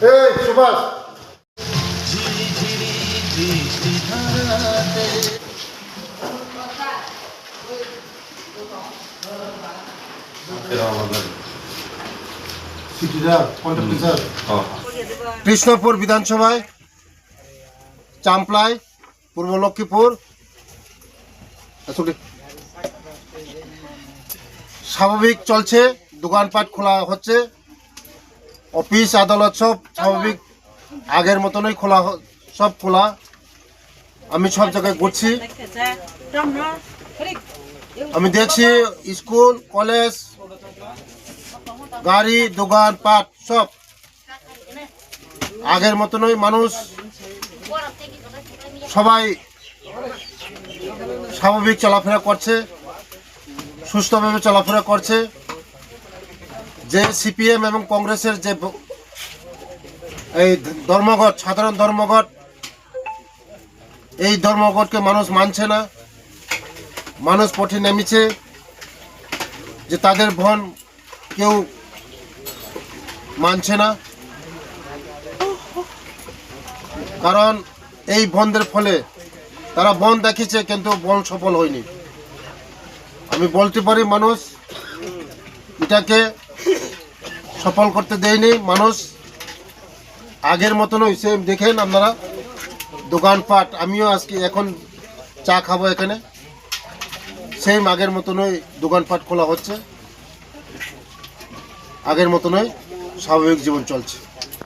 Hey Subas. Sıkıda, kontak güzel. Ah. Krishnapur বিধানসভায়, চাম্পলাই, পূর্ব লক্ষ্মীপুর, স্বাভাবিক চলছে, দোকানপাট খোলা হচ্ছে, অফিস, আদালত সব স্বাভাবিক, আগের মতনই খোলা সব খোলা। আমি সব জায়গায় ঘুরছি। আমি দেখছি স্কুল, কলেজ, গাড়ি, দোকানপাট সব। আগের মতনই মানুষ সবাই স্বাভাবিক চলাফেরা করছে, সুস্থভাবে চলাফেরা করছে। যে সিপিএম এবং কংগ্রেসের যে এই ধর্মঘট, সাধারণ ধর্মঘট, এই ধর্মঘটকে মানুষ মানছে না। মানুষ পথে নেমেছে যে তাদের ভন কেউ মানছে না। কারণ এই বন্ধের ফলে তারা বন দেখিয়েছে কিন্তু বন সফল হয়নি। আমি বলতে পারি, মানুষ এটাকে সফল করতে দেয়নি। মানুষ আগের মতনই সেম দেখেন আপনারা, দোকানপাট, আমিও আজকে এখন চা খাব এখানে। সেম আগের মতনই দোকানপাট খোলা হচ্ছে। আগের মতনই স্বাভাবিক জীবন চলছে।